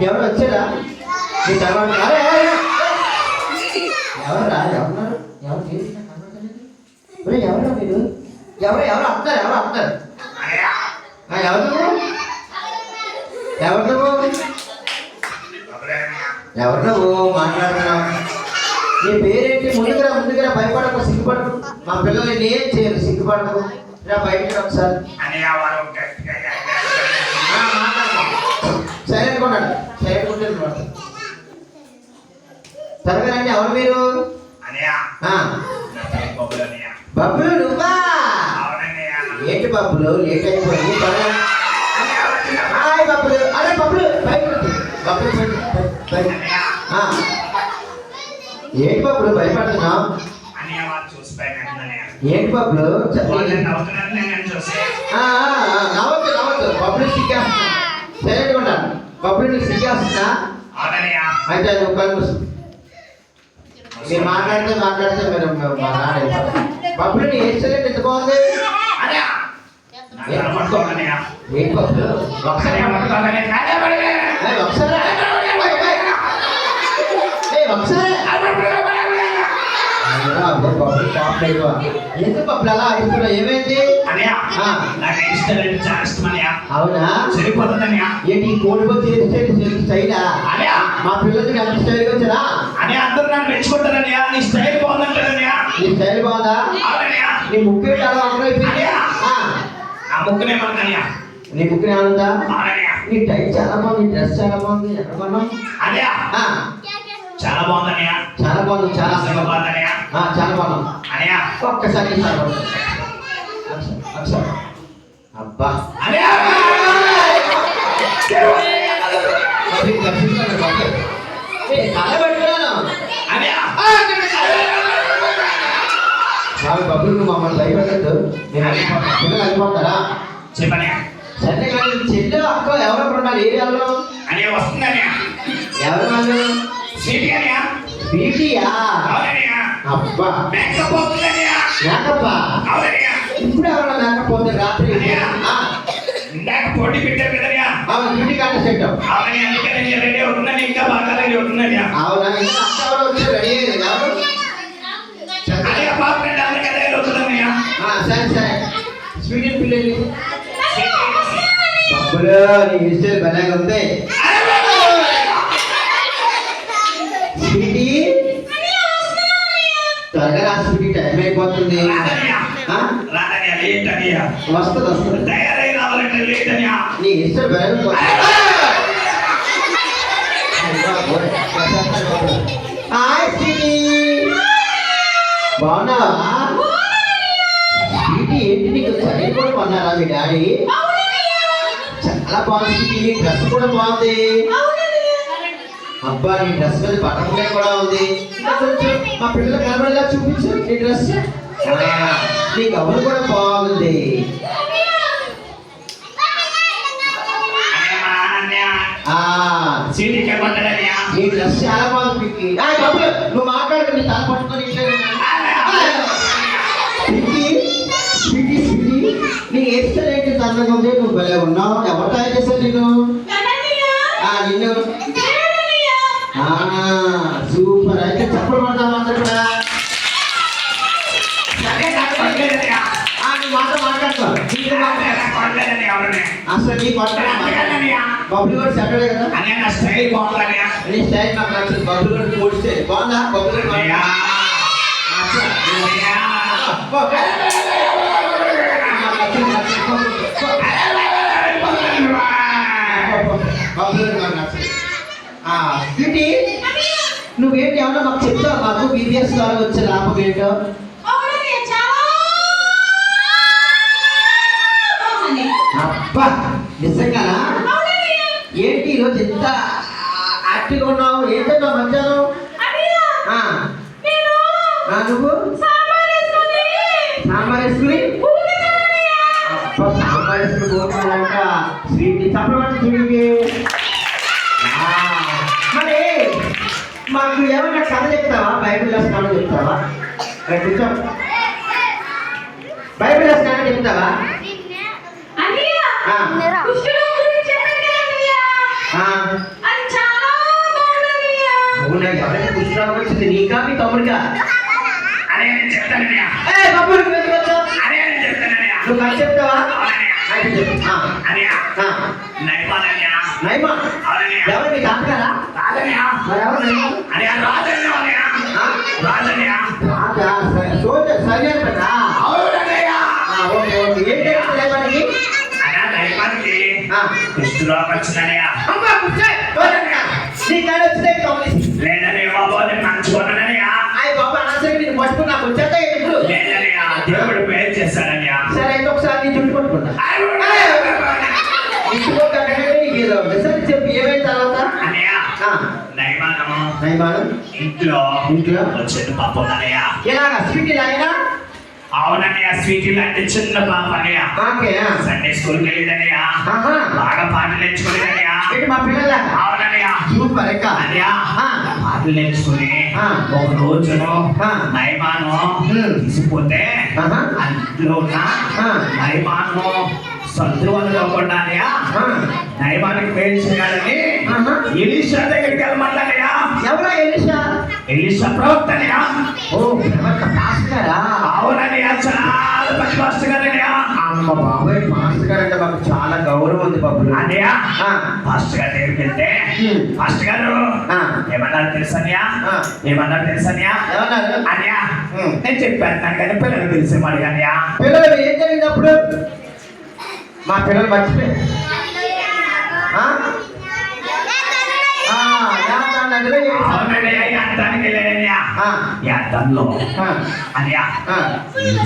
ఎవరు వచ్చారా? మీ తర్వాత ఎవరు అరే, ఎవరున్నారు ఎవరు చేసి నాకు మీరు? ఎవరు ఎవరు వస్తారు ఎవరు వస్తారు ఎవరు? ఎవరు నువ్వు? ఎవరు నువ్వు? మాట్లాడుతున్నావు? నీ పేరేంటి? ముందుగా ముందుగా భయపడకు సిగ్గుపడకు. మా పిల్లలు ఏం చేయరు సిగ్గుపడకు. రా బయటికి ఒకసారి. త్వరగా రండి ఎవరు మీరు? బబ్బులు నువ్వా? ఏంటి బబ్బులు లేట్ అయిపోయింది. హాయ్ బబ్బులు అరే బబ్బులు బబ్బులు ఏంటి బబ్బులు భయపడుతున్నావు? ఏంటి బబ్బులు ఆ, నవ్వద్దు నవ్వద్దు. బబ్బులు సిగ్గేస్తున్నా సైలెంట్ కొన్నాడు బబ్బులు సిగ్గేస్తున్నా? అయితే నువ్వు మూసుకో. మీరు మాట్లాడితే మాట్లాడితే మీరు హెయిర్ స్టైల్ ఎంత బాగుంది? అవునా? ఏంటి కోడిపోతే స్టైల్ స్టైలా మా పిల్లలకి ఎంత స్టైల్గా వచ్చారా అని అందరూ నన్ను మెచ్చుకుంటారనియా నీ స్టైల్ బాగుందంటారనియా నీ స్టైల్ బాగుందా? నీ ముక్కు అర్థమైపోయింది ఆ, ఆ ముక్కునే మనకనియా నీ ముక్కు ఏమందా అవుననియా నీ టైట్ చాలా బాగుంది నీ డ్రెస్ చాలా బాగుంది ఎక్కడ కొన్నావు? అనియా ఆ, చాలా బాగుందనియా చాలా బాగుంది చాలా చాలా బాగుందనియా ఆ, చాలా బాగున్నావు. అనియా ఒక్కసారి. అబ్బా. ఏయ్, తల పెట్టుకున్నాను అనియా బాబు బబ్బులు మమ్మల్ని భయపెట్టద్దు నేను. పిల్లలు వెళ్ళిపోతారా చెప్పనియా సరే కానీ చెల్లి అక్క ఎవరెక్కడ ఉన్నారు. ఏరియాలో అనియా వస్తుందనియా ఎవరు వాళ్ళు? సీటీ అనియా బీటీయా అవుననియా అబ్బా. మేకప్ అవుతుందనియా మేకప్ అవుననియా ఇప్పుడు ఎవరన్నా మేకప్ పోతే రాత్రి? ఆ, ఇందాక పోటీ పెట్టారు కదనియా అవును బ్యూటీ కాంటెస్ట్ అవునని అందుకని నేను రెడీ అవుతుందని ఇంకా బాగా రెడీ అవుతుందనియా అవునా? ఇంకా అక్క ఎవరో వచ్చి రెడీ స్వీట్ పిల్లలు నీ ఇష్టం భలేగా ఉంది స్వీటీ? త్వరగా రా స్వీటీ టైం అయిపోతుంది. వస్తుంది వస్తుంది. తయారై రావాలంటే లేట్ అనియా నీ స్వీటీ. బాగున్నావా? మీ డాడీ. చాలా బాగుంది. నీ డ్రెస్ కూడా బాగుంది. అబ్బా నీ డ్రెస్ మీద బటర్ఫ్లై కూడా ఉంది. మా పిల్లలు కనబడేలా చూపించు నీ డ్రెస్. నీ గౌన్ కూడా బాగుంది. నీ డ్రెస్ చాలా బాగుంది నువ్వు మాట్లాడు నీ తల పట్టుకొని ఏంటి తన్నగా ఉంది నువ్వు భలే ఉన్నావు. ఎవరు తయారు చేశారు నేను నిన్ను. ఆ సూపర్. అయితే చప్పుడు పడతాం అందరు కూడా? అసలు నీ బబ్బులు కూడా సాటర్డే కదా? స్టైల్ బాగుందనియా నీ స్టైల్ నాకు నచ్చింది. బబ్బులు కూడా స్టైల్ బాగుందా? బబ్బులు కూడా బ్యూటీ నువ్వేంటి ఏమన్నా మాకు చెప్తావు? మాకు బీబీఎస్ ద్వారా వచ్చే లాభం ఏంటో? అబ్బా నిజంగానా? ఏంటి ఈరోజు ఎంత యాక్టివ్గా ఉన్నావు? ఏంటన్నా మధ్యాహ్నం? నువ్వు? చప్పటి మరి మాకు ఏమైనా కథ చెప్తావా? బైబిల్ రాసిన చెప్తావా? కూర్చో. బైబిల్ రాసిన చెప్తావా? అవునా? ఎవరైనా అరే చెప్తాను అరే చెప్తాను చెప్తావా? ఆ. నైపాలయ్యా నయమా అవునయ్యా ఎవరు మీ తాతగారా మరి ఎవరు నయమా? అనియా రాజయ్యా అనియా ఆ? రాజయ్యా రాజా, సరే, సోదరు, సరిగ్గా. అవునయ్యా ఆ, ఓకే, ఓకే. ఏం తెలుసు నయమానికి? అన్నా నైపాలకి ఆ. కృష్ణులోకి వచ్చినయ్యా అమ్మా, కూర్చోయ్. సోదరుగా, నీ కాడ వచ్చితే కావాలి. లేదని బాబు నేను మంచుకున్నానయ్యా ఆయ్ బాబా, అనవసరంగా నేను పట్టుకుని నాకు వచ్చేస్తా ఇప్పుడు. లేదయ్యా దేవుడు పేరు చేస్తాడయ్యా సరే, అయితే ఒకసారి నీ చుట్టూ పట్టుకుంటా. కట్టకంటే నీకు ఏదో. సరే, చెప్పు, ఏమైంది తర్వాత? నైమానము నయమాను, ఇంట్లో ఇంట్లో? వచ్చిన పాప ఉందనయ్యా ఎలాగా స్వీట్ ఇలాగేనా? అవునన్నయ్య స్వీట్ లాంటి చిన్న పాప అనయ్య ఆ. సండే స్కూల్కి వెళ్ళిదనయ్యా ఆహా. బాగా పాటలు నేర్చుకునేదనయ్యా ఏంటి మా పిల్లలాగా? అవునన్నయ్య సూపర్ ఎక్క. అన్నయ్య. పాటలు నేర్చుకుని. ఒక రోజును. నైమాను. తీసిపోతే. అందులో ఉన్న. నైమాను శత్రువు అనుకోకుండా అన్నయ్య ఆ. నైమానికి పేరు చేయాలని. ఎలీషా దగ్గరికి వెళ్ళమంటానయ్య ఎవరా ఎలిషా? ఎలీషా ప్రవక్త అన్నయ్య ఓ ప్రవక్త పాస్టర్ గారా? అవునన్నయ్య చాలా పని మాస్టర్ గారన్నయ్య అమ్మ బాబాయ్ మాస్టర్ గారు అంటే మాకు చాలా గౌరవం ఉంది బాబులు అన్నయ్య ఆ. పాస్టర్ గారి దగ్గరికి వెళ్తే ఉమ్. పాస్టర్ గారు. ఏమన్నారు తెలుసన్యా. ఏమన్నారు తెలుసన్యా ఏమన్నారు అన్యా. నేను చెప్పాను నాకు కానీ పిల్లలు తెలిసేవాడు అన్యా పిల్లలు ఏం జరిగింది అప్పుడు మా పిల్లలు మర్చిపోయారు. అన్యా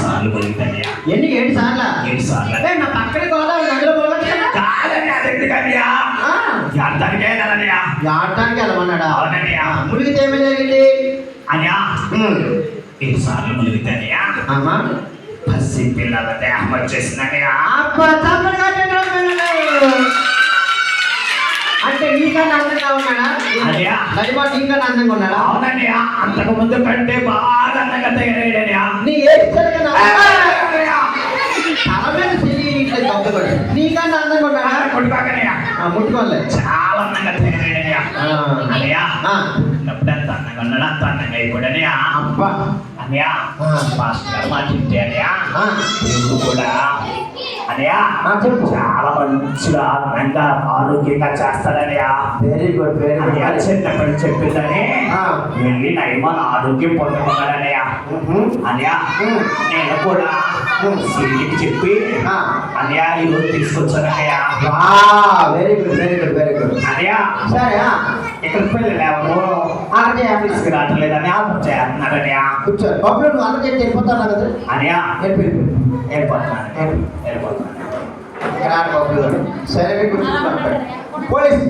సార్లు పోయిందన్యా ఎన్ని ఏడు సార్లు? ఏడు సార్లు. నా పక్కన గోదావరి నదిలో పోవచ్చు కాదని వెళ్ళాలన్యా వెళ్ళమన్నాడా? మునిగితే ఏమి జరిగింది? అన్యా. ఏడు సార్లు మునిగితేనయ్యా అమ్మా. పసి పిల్లల దేహం పిల్లలు. అంటే నీకన్నా అందంగా ఉన్నాడా. నడిమా నీకన్నా అందంగా ఉన్నాడా? అవునన్నయ్య అంతకు ముందు కంటే బాగా అందంగా తయారయ్యాడన్యా నీ ఇట్లా దెబ్బకొడు. నీకన్నా అందంగా ఉన్నాడా? కొడుకాకనయ్య ఆ, ముట్టుకోలే చాలా అందంగా తయారయ్యాడన్యా ఆ. అన్నయ్య ఆ, చిన్నప్పుడు ఎంత అందంగా ఉన్నాడు? అంత అందంగా అయిపోయాడనయ్య అబ్బా. అన్నయ్య. మాస్టర్ మాట ఇంటే అన్నయ్య దేవుడు కూడా అన్నయ్య చెప్పు చాలా మంచిగా అందంగా ఆరోగ్యంగా చేస్తాడనయ్య వెరీ గుడ్ వెరీ అన్నయ్య చిన్నప్పటి చెప్పిందని. వెళ్ళి నయమాన్ ఆరోగ్యం పొందుకున్నాడనయ్య అన్నయ్య. నేను కూడా ఉమ్. స్వీట్కి అన్నయ్య తీసుకొచ్చానన్నయ్య very good very good very good అన్నయ్య. సరే నువ్వు వెళ్ళిపోతాను కదా? అన్నయ్య. వెళ్ళిపోతున్నాను. వెళ్ళిపోతున్నాను. పోలీస్.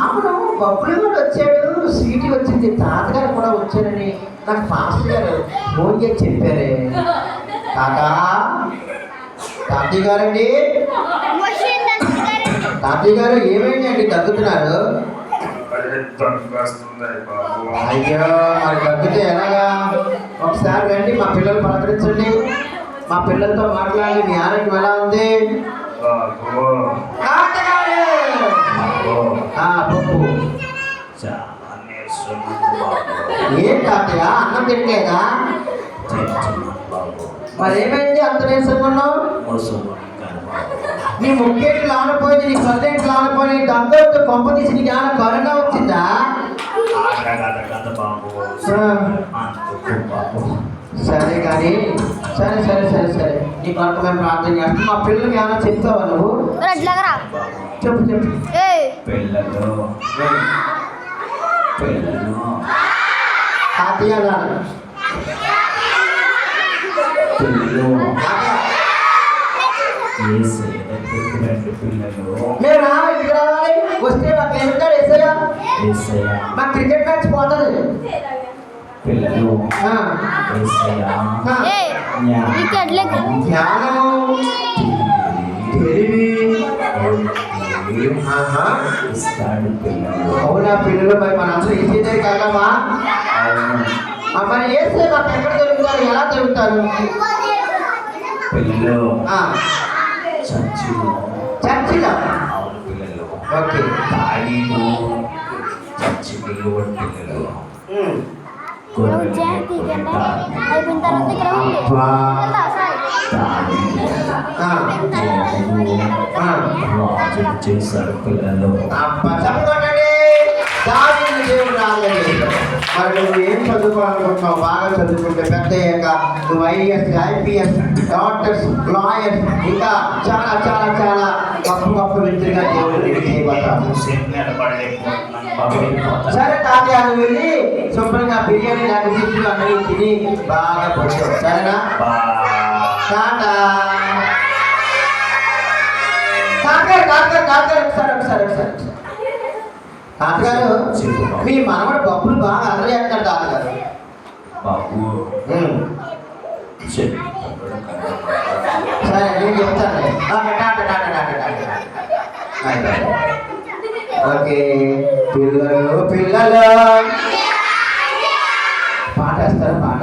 అవును బొబ్బులు కూడా వచ్చాడు. సీటీ వచ్చింది. తాతగారు కూడా వచ్చారని నాకు ఫాస్ట్ గారు ఫోన్ చేసి చెప్పారే. తాత తాతయ్య గారండి? తాతయ్య గారు ఏమైంది అండి తగ్గుతున్నారు? అయ్యో మరి తగ్గితే ఎలాగా? ఒకసారి రండి మా పిల్లలు పలకరించండి. మా పిల్లలతో మాట్లాడి మీ ఆరోగ్యం ఎలా ఉంది? పప్పు. ఏం తాతయ్య? అన్నం తినలేదా? మరి ఏమైంది అంత బాబు. నీ ముక్కేట్లు లానపోయింది నీ పల్లెట్లు లానపోయి దగ్గరతో కొంప తీసి నీకు ఏమైనా కరోనా వచ్చిందా. సరే. కానీ సరే సరే సరే సరే. నీ కొరకు మేము ప్రార్థన చేస్తాం మా పిల్లలకి ఏమైనా చెప్తావా నువ్వు? చెప్పు చెప్పు. పిల్లలు. పిల్లలు తాతయ్య అన్నారు. పిల్లలు తాతయ్య, ఏసే దగ్గరికి రండి పిల్లలు మేము ఇక్కడ రావాలి వస్తే మాకు ఏమిటాడు ఏసయ్య? మా క్రికెట్ మ్యాచ్ పోతుంది. పిల్లలు. తెలివి. ఇస్తాడు పిల్లలు. అవునా పిల్లలు? మరి మనందరూ ఇచ్చేదే కాదమ్మా. మరి వేస్తే మాకు ఎక్కడ దొరుకుతారు? ఎలా దొరుకుతారు? పిల్లలు. ఆ, చర్చిలో చర్చిలో అవును పిల్లలు ఓకే తాళీలు చర్చి పిల్లలు పిల్లలు ఉమ్. నువ్వు చేయి తీకండి అయిపోయిన తర్వాత ఇక్కడ ఉంది అబ్బా. వెళ్తా, సరే. ఆ, ఆ. రాజు చేశారు పిల్లలు అబ్బా, చెప్పకండి. దావీదు దేవుడు రాజుగా చేశాడు. మరి నువ్వు ఏం చదువుకోవాలనుకుంటున్నావు బాగా చదువుకుంటే పెద్ద అయ్యాక నువ్వు ఐఏఎస్ ఐపీఎస్ డాక్టర్స్ లాయర్స్ ఇంకా చాలా చాలా చాలా గొప్ప గొప్ప వ్యక్తిగా దేవుడు నీకు చేయబోతాడు సేపు నిలబడలేకపోతున్నాను పగిలిపోతాను సరే తాతయ్య నువ్వు వెళ్ళి శుభ్రంగా బిర్యానీ లాంటి తీసుకుని అన్నీ తిని బాగా పడుకో సరేనా బా టాటా తాతగారు తాతగారు తాతగారు ఒకసారి ఒకసారి ఒకసారి ఒకసారి. తాతగారు మీ మనవడు పప్పులు బాగా అల్లరి చేస్తాడు తాతగారు బాబు సరే నేను చెప్తాను. ఓకే. పిల్లలు పిల్లలు. పాట వేస్తారా? పాట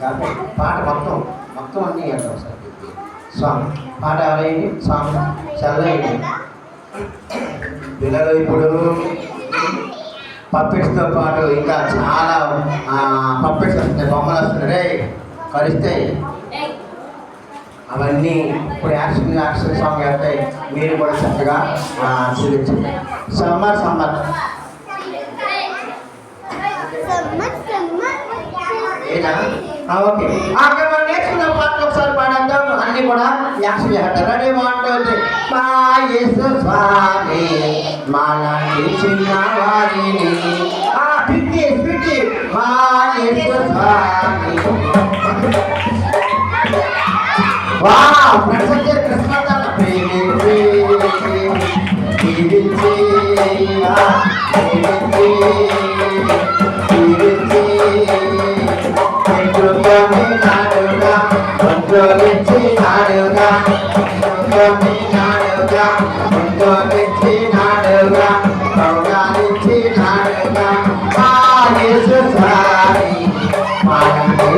కాదు. పాట మొత్తం మొత్తం అన్నీ వేస్తాం సార్. సాంగ్ పాట ఎవరైంది సాంగ్ చల్లయండి పిల్లలు ఇప్పుడు పప్పెట్స్తో పాటు ఇంకా చాలా పప్పెట్స్ వస్తున్నాయి బొమ్మలు వస్తున్నాయి. కలుస్తాయి అవన్నీ ఇప్పుడు యాక్షన్ యాక్షన్ సాంగ్ వేస్తాయి. మీరు కూడా చక్కగా చూపించండి సమ్మర్ సమ్మర్. ఏనా? ఓకే. అక్కడ మనం నేర్చుకున్న పాటలు ఒకసారి పాడేద్దాం. అన్ని కూడా యాక్షన్ చేస్తారు. రెడీ బాగుంటుంది మా యేసు స్వామి మాలాంటి చిన్న వారిని. ఆ పిట్టి పిట్టి మా యేసు స్వామి. వా ఫ్రెండ్స్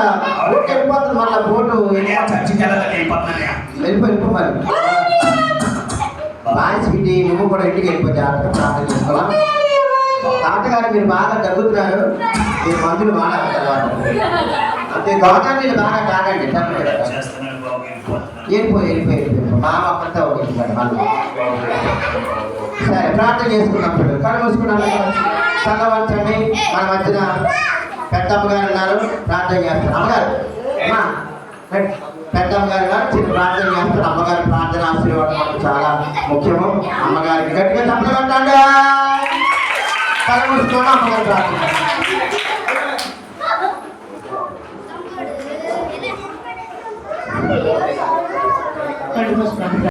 అక్కడ ఊరికి వెళ్ళిపోతుంది మళ్ళీ బోటు చర్చికి వెళ్ళాలి వెళ్ళిపోతున్నాయా వెళ్ళిపో వెళ్ళిపో మరి. బాయ్ స్వీటీ నువ్వు కూడా ఇంటికి వెళ్ళిపో జాగ్రత్త ప్రార్థన చేసుకోవాలా? తాతగారు మీరు బాగా దగ్గుతున్నారు మీరు మందులు వాడాలి తర్వాత. అంతే గోదావరి నీళ్ళు బాగా తాగండి వెళ్ళిపోయి వెళ్ళిపోయి వెళ్ళిపోయి మా అమ్మంతా ఒకటి మళ్ళీ. సరే ప్రార్థన చేసుకున్నప్పుడు కళ్ళు మూసుకున్నాం చదవంచండి మన మధ్యన పెద్దమ్మ గారు ఉన్నారు ప్రార్థన చేస్తారు. అమ్మగారు పెద్దమ్మ గారు చిన్న ప్రార్థన చేస్తారు. అమ్మగారు ప్రార్థన ఆశీర్వాదం మనకు చాలా ముఖ్యము. అమ్మగారికి గట్టిగా తప్పకుండా కళ్ళు మూసుకున్నాం అమ్మగారు ప్రార్థన